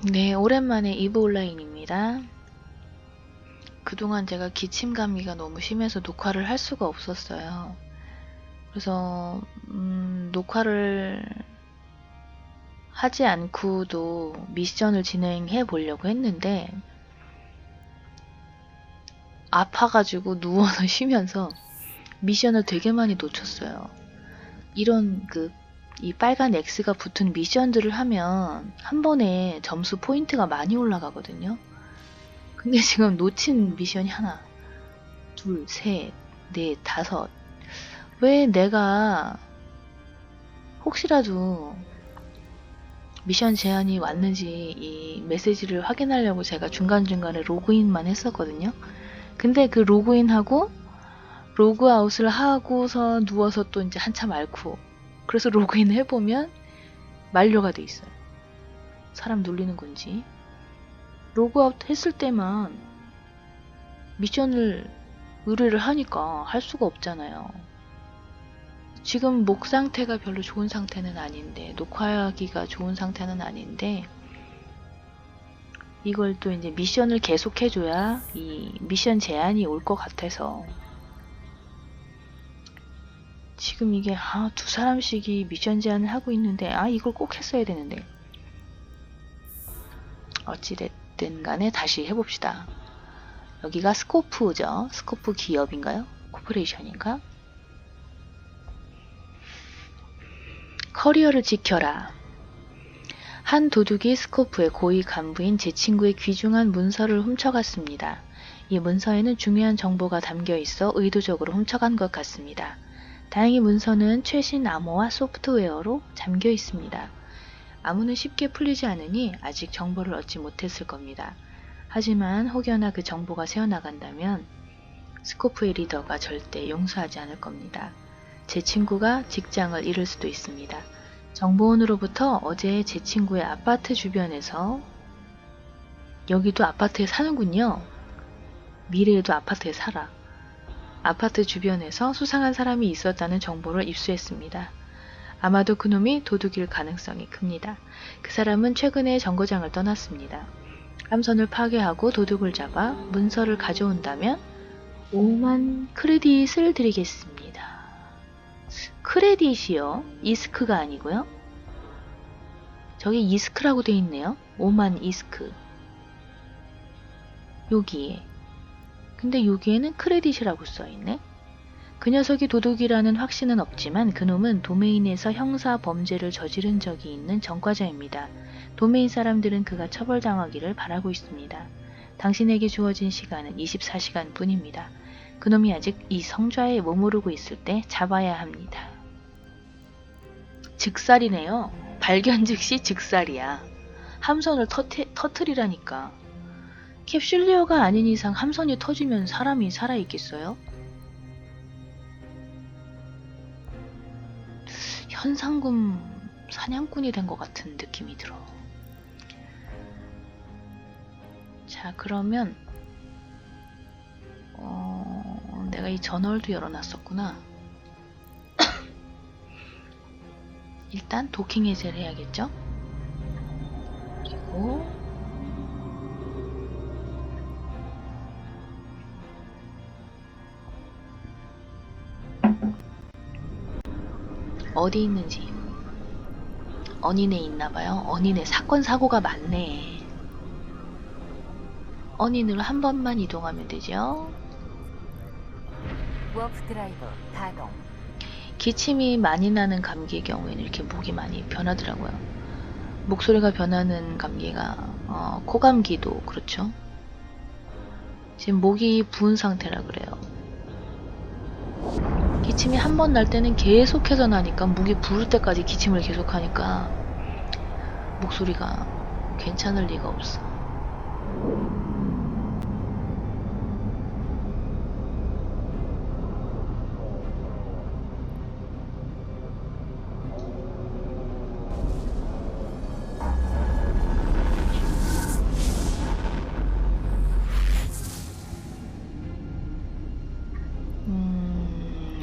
네, 오랜만에 이브 온라인입니다. 그동안 제가 기침 감기가 너무 심해서 녹화를 할 수가 없었어요. 그래서 음, 녹화를 하지 않고도 미션을 진행해 보려고 했는데 아파가지고 누워서 쉬면서 미션을 되게 많이 놓쳤어요. 이런 그 이 빨간 X가 붙은 미션들을 하면 한 번에 점수 포인트가 많이 올라가거든요. 근데 지금 놓친 미션이 하나, 둘, 셋, 넷, 다섯. 왜 내가 혹시라도 미션 제한이 왔는지 이 메시지를 확인하려고 제가 중간중간에 로그인만 했었거든요. 근데 그 로그인하고 로그아웃을 하고서 누워서 또 이제 한참 앓고 그래서 로그인 해보면 만료가 돼 있어요. 사람 놀리는 건지. 로그아웃 했을 때만 미션을 의뢰를 하니까 할 수가 없잖아요. 지금 목 상태가 별로 좋은 상태는 아닌데, 녹화하기가 좋은 상태는 아닌데, 이걸 또 이제 미션을 계속 해줘야 이 미션 제한이 올 것 같아서 지금 이게 아, 두 사람씩이 미션 제한을 하고 있는데 아 이걸 꼭 했어야 되는데 어찌됐든 간에 다시 해봅시다. 여기가 스코프죠. 스코프 기업인가요? 코퍼레이션인가? 커리어를 지켜라. 한 도둑이 스코프의 고위 간부인 제 친구의 귀중한 문서를 훔쳐갔습니다. 이 문서에는 중요한 정보가 담겨 있어 의도적으로 훔쳐간 것 같습니다. 다행히 문서는 최신 암호와 소프트웨어로 잠겨 있습니다. 암호는 쉽게 풀리지 않으니 아직 정보를 얻지 못했을 겁니다. 하지만 혹여나 그 정보가 새어나간다면 스코프의 리더가 절대 용서하지 않을 겁니다. 제 친구가 직장을 잃을 수도 있습니다. 정보원으로부터 어제 제 친구의 아파트 주변에서 여기도 아파트에 사는군요. 미래에도 아파트에 살아. 아파트 주변에서 수상한 사람이 있었다는 정보를 입수했습니다. 아마도 그놈이 도둑일 가능성이 큽니다. 그 사람은 최근에 정거장을 떠났습니다. 함선을 파괴하고 도둑을 잡아 문서를 가져온다면 5만 크레딧을 드리겠습니다. 크레딧이요? 이스크가 아니고요? 저기 이스크라고 돼 있네요. 5만 이스크. 여기에. 근데 여기에는 크레딧이라고 써있네. 그 녀석이 도둑이라는 확신은 없지만 그놈은 도메인에서 형사 범죄를 저지른 적이 있는 전과자입니다. 도메인 사람들은 그가 처벌당하기를 바라고 있습니다. 당신에게 주어진 시간은 24시간 뿐입니다. 그놈이 아직 이 성좌에 머무르고 있을 때 잡아야 합니다. 즉살이네요. 발견 즉시 즉살이야. 함선을 터트, 터트리라니까. 캡슐리어가 아닌 이상 함선이 터지면 사람이 살아있겠어요? 현상금 사냥꾼이 된 것 같은 느낌이 들어. 자, 그러면 어, 내가 이 전월도 열어놨었구나. 일단 도킹 해제를 해야겠죠? 그리고 어디 있는지 언인에 있나봐요. 언인에 사건 사고가 많네. 언인으로 한 번만 이동하면 되죠. 워프 드라이브 가동. 기침이 많이 나는 감기의 경우에는 이렇게 목이 많이 변하더라고요. 목소리가 변하는 감기가 어, 코감기도 그렇죠. 지금 목이 부은 상태라 그래요. 기침이 한 번 날 때는 계속해서 나니까 목이 부을 때까지 기침을 계속하니까 목소리가 괜찮을 리가 없어.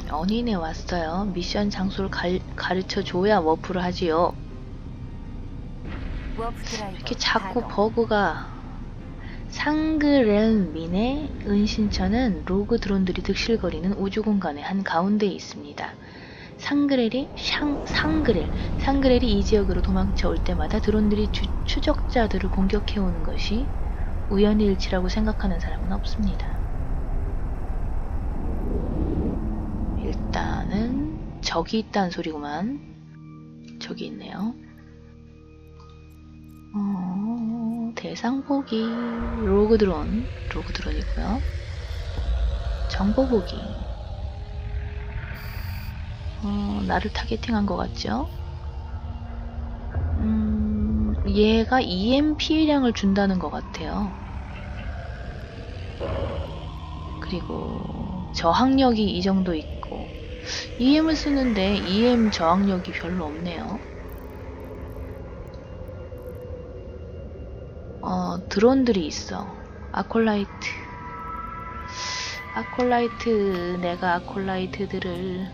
음, 언인에 왔어요. 미션 장소를 갈- 가르쳐 줘야 워프를 하지요. 이렇게 자꾸 버그가 상그렐민의 은신처는 로그 드론들이 득실거리는 우주 공간의 한 가운데에 있습니다. 상그렐이 샹, 상그렐, 상그렐이 이 지역으로 도망쳐 올 때마다 드론들이 주- 추적자들을 공격해 오는 것이 우연의 일치라고 생각하는 사람은 없습니다. 적이 있다는 소리구만. 적이 있네요. 어, 대상 보기 로그 드론 로그 드론이고요. 정보 보기 어, 나를 타겟팅한 것 같죠? 음, 얘가 EMP량을 준다는 것 같아요. 그리고 저항력이 이 정도 있고 EM을 쓰는데 EM 저항력이 별로 없네요. 어, 드론들이 있어. 아콜라이트. 아콜라이트, 내가 아콜라이트들을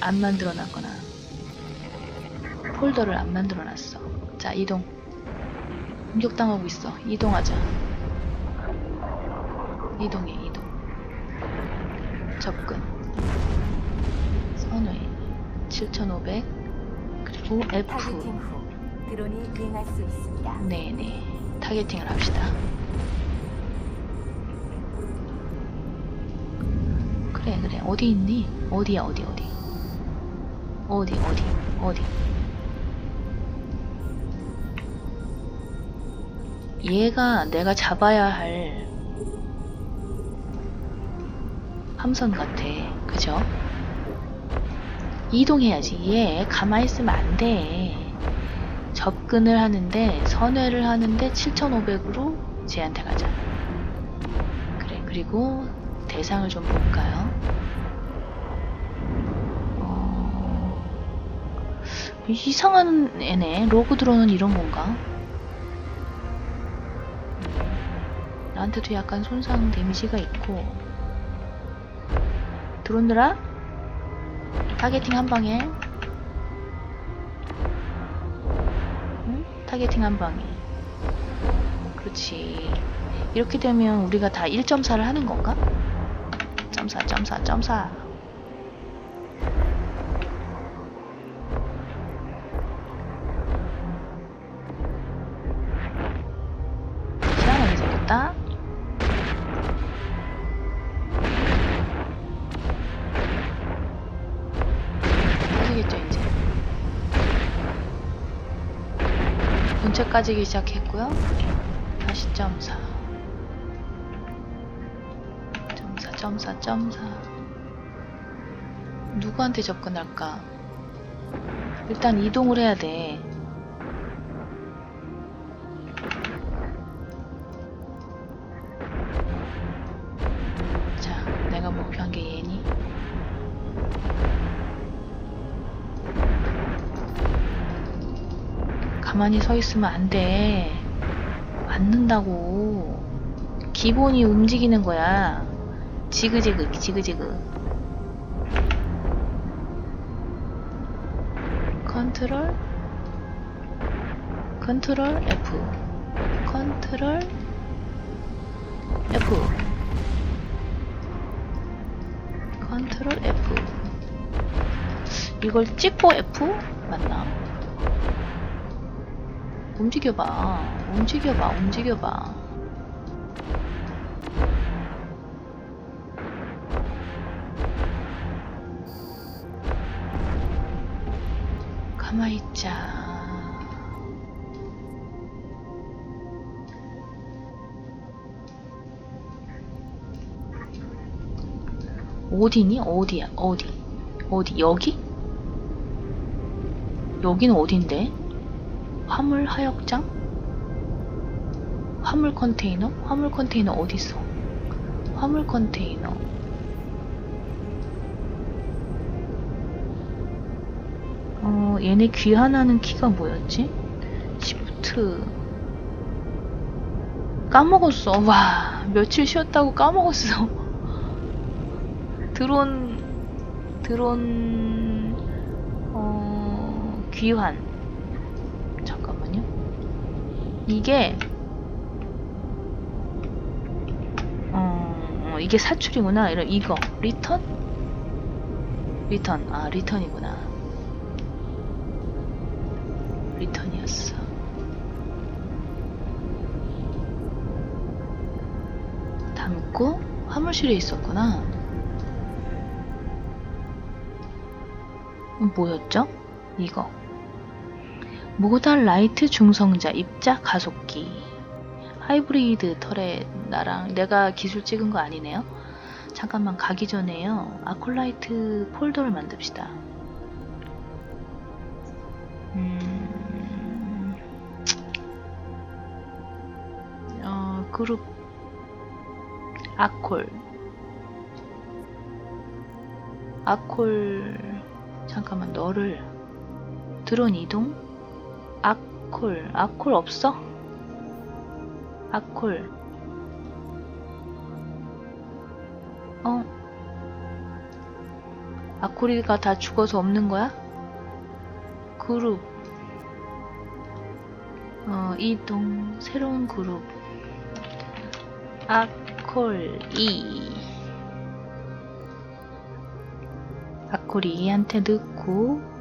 안 만들어 놨거나, 폴더를 안 만들어 놨어. 자, 이동. 공격당하고 있어. 이동하자. 이동해, 이동. 접근. 선회. 7500. 그리고 F. 타겟팅 후 드론이 비행할 수 있습니다. 네네. 타겟팅을 합시다. 그래, 그래. 어디 있니? 어디야, 어디, 어디. 어디, 어디, 어디. 얘가 내가 잡아야 할 함선 같아. 그죠? 이동해야지. 얘 가만히 있으면 안 돼. 접근을 하는데 선회를 하는데 7,500으로 쟤한테 가자. 그래 그리고 대상을 좀 볼까요? 어... 이상한 애네. 로그 드론은 이런 건가? 나한테도 약간 손상 데미지가 있고 들어오느라? 타겟팅 한 방에. 응? 타겟팅 한 방에. 그렇지. 이렇게 되면 우리가 다 1.4를 하는 건가? 1.4 1.4 1.4 까지기 시작했고요. 다시 점사. 점사, 점사, 점사. 누구한테 접근할까? 일단 이동을 해야 돼. 가만히 서 있으면 안 돼. 맞는다고. 기본이 움직이는 거야. 지그지그, 지그지그. 컨트롤, 컨트롤 F, 컨트롤 F, 컨트롤 F. 이걸 찍고 F 맞나? 움직여봐. 움직여봐. 움직여봐. 가만히 있자. 어디니? 어디야? 어디? 어디? 여기? 여기는 어딘데? 화물 하역장? 화물 컨테이너? 화물 컨테이너 어딨어? 화물 컨테이너. 어, 얘네 귀환하는 키가 뭐였지? 시프트. 까먹었어. 와, 며칠 쉬었다고 까먹었어. 드론, 드론, 어, 귀환. 이게 어, 이게 사출이구나. 이런 이거 리턴? 리턴. 아, 리턴이구나. 리턴이었어. 담고 화물실에 있었구나. 음, 뭐였죠? 이거. 모달 라이트 중성자 입자 가속기. 하이브리드 털에 나랑 내가 기술 찍은 거 아니네요. 잠깐만 가기 전에요. 아콜라이트 폴더를 만듭시다. 음, 어, 그룹 아콜 아콜 잠깐만 너를 드론 이동 아콜 아콜 없어? 아콜. 어? 아콜이가 다 죽어서 없는 거야? 그룹. 어 이동 새로운 그룹. 아콜 2 아콜이 2한테 넣고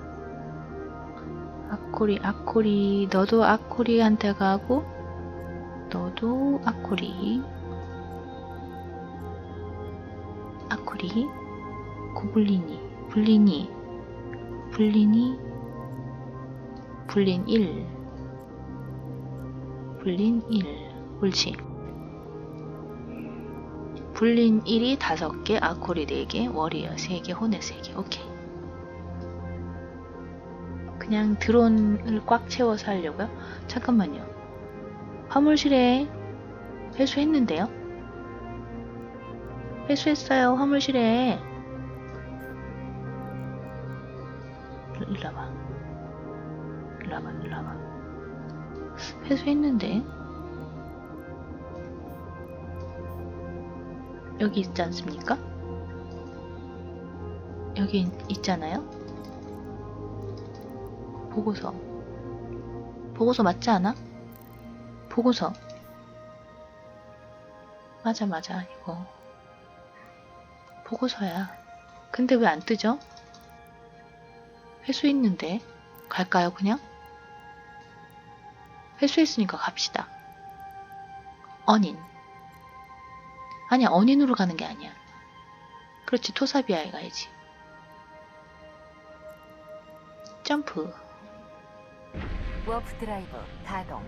아코리 아코리. 너도 아코리한테 가고 너도 아코리. 아코리. 고블리니 블리니. 블리니 블린 1 블린 1 옳지. 블린 1이 5개 아코리 4개 워리어 3개 호네 3개. 오케이 그냥 드론을 꽉 채워서 하려고요? 잠깐만요. 화물실에 회수했는데요? 회수했어요, 화물실에. 일- 일로 와봐. 일로 와봐, 일로 와봐. 회수했는데? 여기 있지 않습니까? 여기 있- 있잖아요? 보고서. 보고서 맞지 않아? 보고서. 맞아, 맞아, 이거. 보고서야. 근데 왜 안 뜨죠? 회수했는데. 갈까요, 그냥? 회수했으니까 갑시다. 언인. 아니야, 언인으로 가는 게 아니야. 그렇지, 토사비아에 가야지. 점프. 워프 드라이브 가동.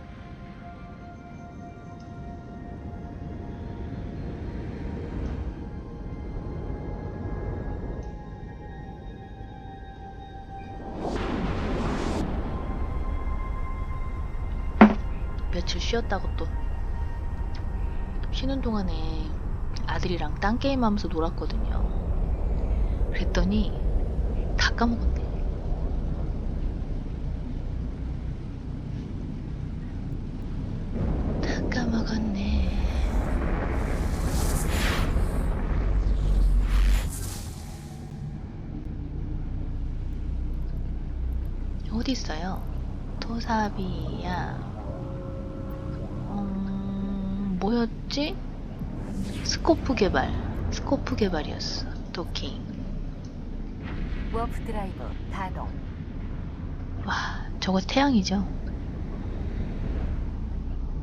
며칠 쉬었다고 또 쉬는 동안에 아들이랑 딴 게임 하면서 놀았거든요. 그랬더니 다 까먹었네. 어디 있어요? 토사비야. 음, 뭐였지? 스코프 개발. 스코프 개발이었어. 도킹. 워프 드라이브 가동. 와, 저거 태양이죠?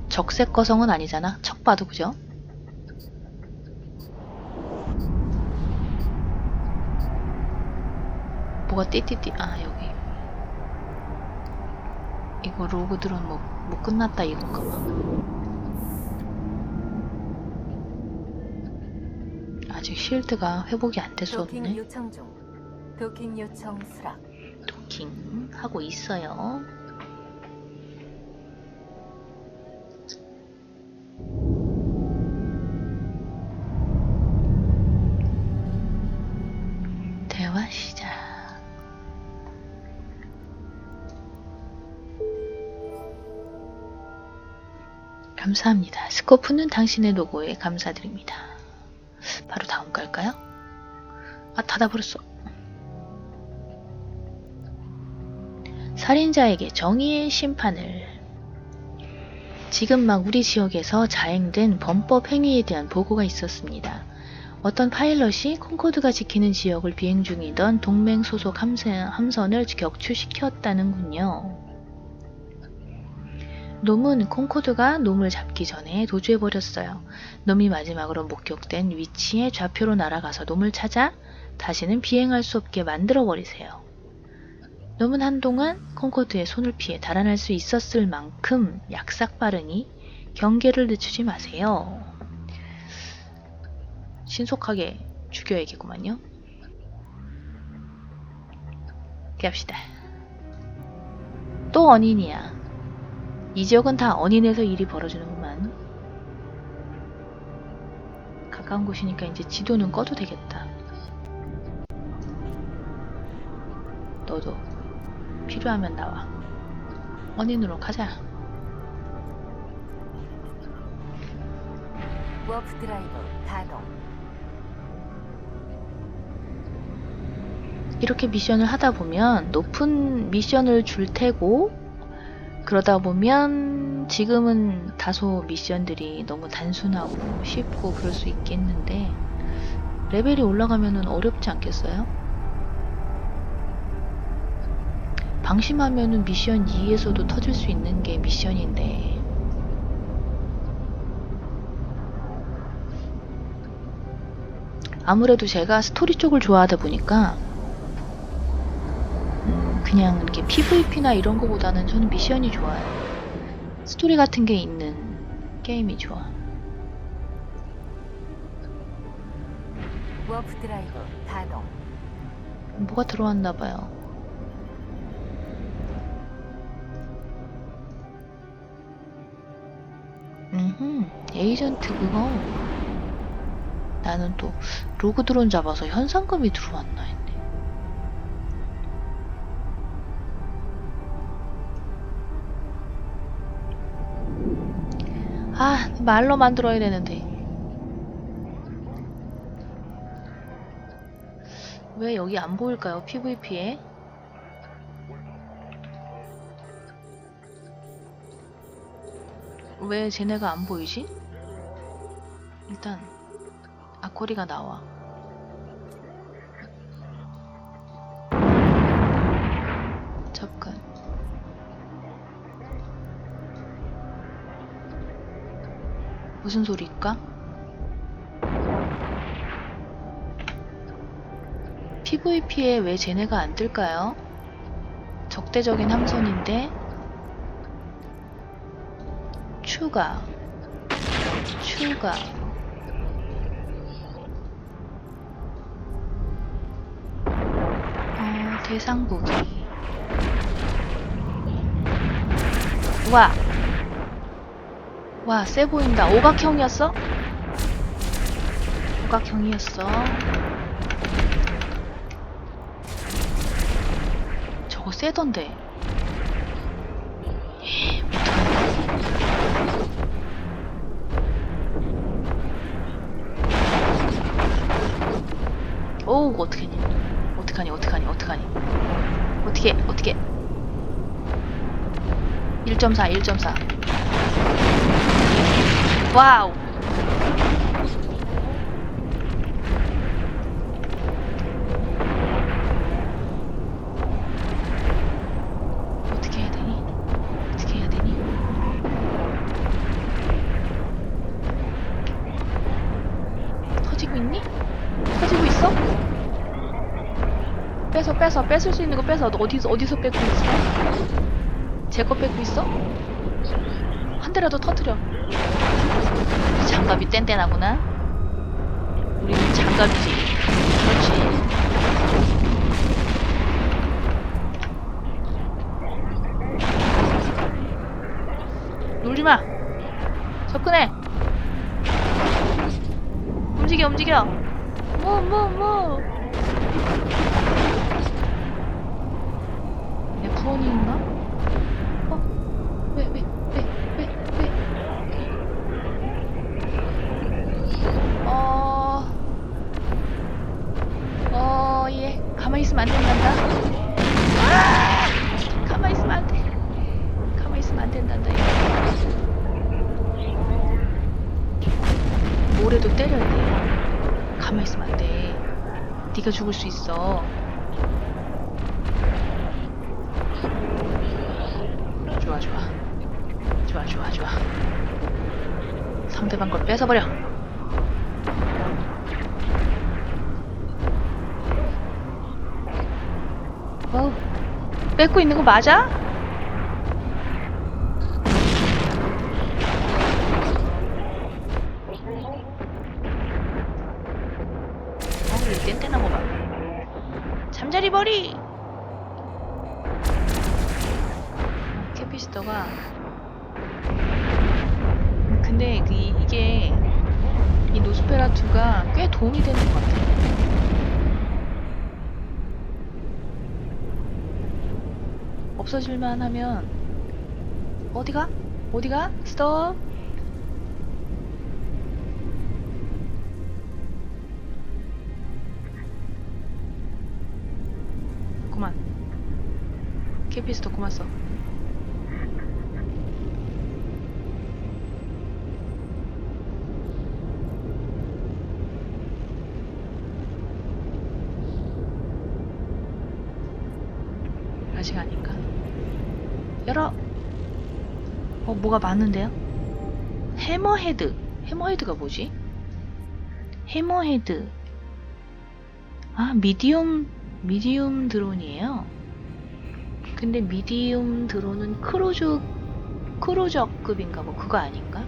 적색 거성은 아니잖아. 척 봐도 그죠? 뭐가 띠띠띠. 아, 여기. 이거 로그들은 뭐, 뭐 끝났다 이건가 봐. 아직 쉴드가 회복이 안 돼서 도킹 없네. 요청 중. 도킹 요청 수락. 도킹 하고 있어요. 감사합니다. 스코프는 당신의 로고에 감사드립니다. 바로 다음 갈까요? 아, 닫아버렸어. 살인자에게 정의의 심판을 지금 막 우리 지역에서 자행된 범법 행위에 대한 보고가 있었습니다. 어떤 파일럿이 콩코드가 지키는 지역을 비행 중이던 동맹 소속 함선, 함선을 격추시켰다는군요. 놈은 콩코드가 놈을 잡기 전에 도주해버렸어요. 놈이 마지막으로 목격된 위치에 좌표로 날아가서 놈을 찾아 다시는 비행할 수 없게 만들어버리세요. 놈은 한동안 콩코드의 손을 피해 달아날 수 있었을 만큼 약삭 빠르니 경계를 늦추지 마세요. 신속하게 죽여야겠구만요. 갑시다. 또 언인이야. 이 지역은 다 언인에서 일이 벌어지는구만. 가까운 곳이니까 이제 지도는 꺼도 되겠다. 너도 필요하면 나와. 언인으로 가자. 워프 드라이브 가동. 이렇게 미션을 하다 보면 높은 미션을 줄 테고 그러다 보면 지금은 다소 미션들이 너무 단순하고 쉽고 그럴 수 있겠는데 레벨이 올라가면은 어렵지 않겠어요? 방심하면은 미션 2에서도 터질 수 있는 게 미션인데 아무래도 제가 스토리 쪽을 좋아하다 보니까 음, 그냥 이렇게 PVP나 이런 거보다는 저는 미션이 좋아요. 스토리 같은 게 있는 게임이 좋아. 워프 드라이브 가동. 뭐가 들어왔나 봐요. 음, 에이전트 그거. 나는 또 로그 드론 잡아서 현상금이 들어왔나 했네. 말로 만들어야 되는데. 왜 여기 안 보일까요? PVP에? 왜 쟤네가 안 보이지? 일단 아코리가 나와. 무슨 소리일까? PVP에 왜 쟤네가 안 뜰까요? 적대적인 함선인데 추가 추가 어, 대상 보기 와! 와, 세 보인다. 오각형이었어? 오각형이었어. 저거 세던데. 오우 어떡하니 어떡하니 어떡하니 어떡하니 어떻게 어떻게 1.4 1.4 와우 어떻게 해야 되니 어떻게 해야 되니 터지고 있니? 터지고 있어? 뺏어 뺏어 뺏을 수 있는 거 뺏어 너 어디서 어디서 뺏고 있어? 제 거 뺏고 있어? 한 대라도 터트려 장갑이 뗀뗀하구나. 우리는 장갑이지 그렇지. 놀지 마. 접근해. 움직여 움직여. 뭐 뭐 뭐 내 부원인가? 어? 안 된단다. 아! 가만 있으면 안 돼. 가만 있으면 안 된단다. 이거. 모래도 때려야 돼. 가만 있으면 안 돼. 네가 죽을 수 있어. 좋아 좋아. 좋아 좋아 좋아. 상대방 걸 뺏어버려. 어, 뺏고 있는 거 맞아? 어우, 뗀뗀한 거 봐. 잠자리 머리! 캐피스터가 근데 그 이- 이게 이 노스페라투가 꽤 도움이 되는 것 같아요. 없어질만 하면 어디가? 어디가? 스톱! 그만 그만 써 아직 아닌가? 열어! 어, 뭐가 많은데요? 해머헤드. 해머헤드가 뭐지? 해머헤드. 아, 미디움, 미디움 드론이에요. 근데 미디움 드론은 크루즈, 크루저급인가 뭐 그거 아닌가?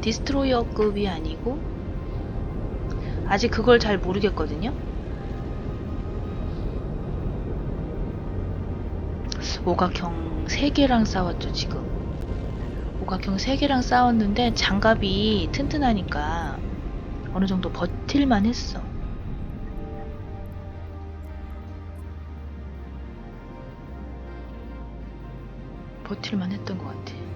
디스트로이어급이 아니고, 아직 그걸 잘 모르겠거든요? 오각형 3개랑 싸웠죠, 지금. 오각형 3개랑 싸웠는데 장갑이 튼튼하니까 어느 정도 버틸만 했어. 버틸만 했던 것 같아.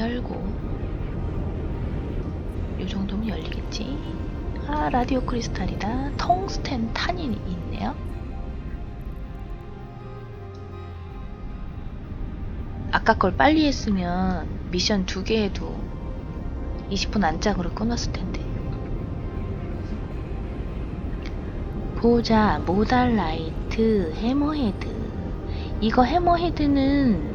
열고. 요 정도면 열리겠지? 아 라디오 크리스탈이다. 텅스텐 탄이 있네요. 아까 걸 빨리 했으면 미션 두개 해도 20분 안짝으로 끊었을 텐데. 보자 모달 라이트 해머헤드. 이거 해머헤드는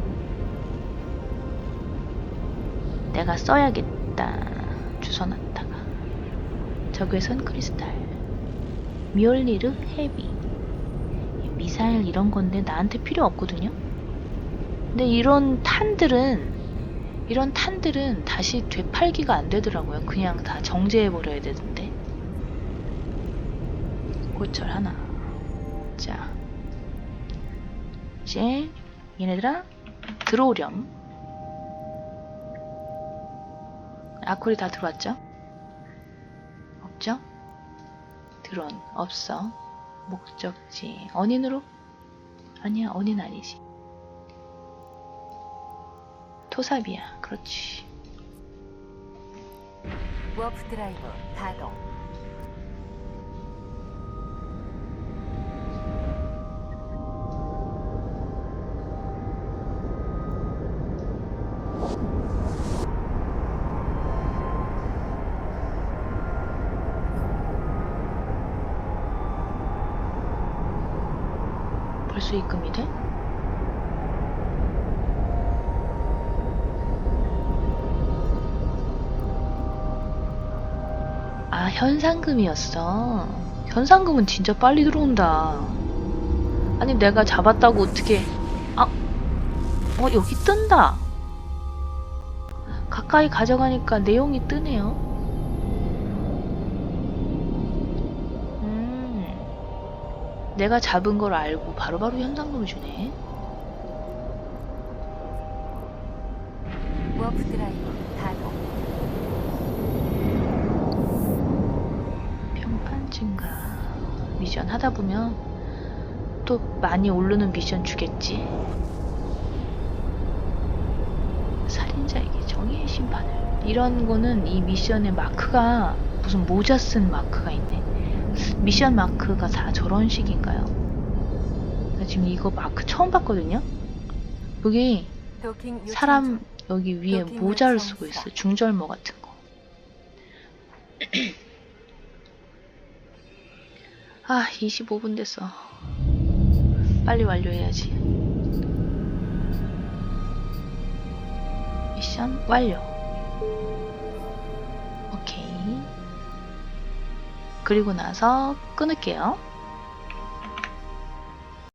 내가 써야겠다. 주워놨다가. 저기선 크리스탈. 미올리르 헤비. 미사일 이런 건데 나한테 필요 없거든요. 근데 이런 탄들은 이런 탄들은 다시 되팔기가 안 되더라고요. 그냥 다 정제해 버려야 되던데. 고철 하나. 자. 이제 얘네들아 들어오렴. 아콜이 다 들어왔죠? 없죠? 드론 없어. 목적지 언인으로? 아니야 언인 아니지. 토사비야 그렇지. 워프 드라이브 가동. 입금이 돼? 아, 현상금이었어. 현상금은 진짜 빨리 들어온다. 아니, 내가 잡았다고 어떻게. 아, 어, 여기 뜬다. 가까이 가져가니까 내용이 뜨네요. 내가 잡은 걸 알고 바로바로 현상금을 주네. 워프 드라이브 가동. 평판 증가. 미션 하다 보면 또 많이 오르는 미션 주겠지. 살인자에게 정의의 심판을. 이런 거는 이 미션의 마크가 무슨 모자 쓴 마크가 있네. 미션 마크가 다 저런 식인가요? 나 지금 이거 마크 처음 봤거든요? 여기 사람 중. 여기 위에 모자를 쓰고 사. 있어. 중절모 같은 거. 아, 25분 됐어. 빨리 완료해야지. 미션 완료. 그리고 나서 끊을게요.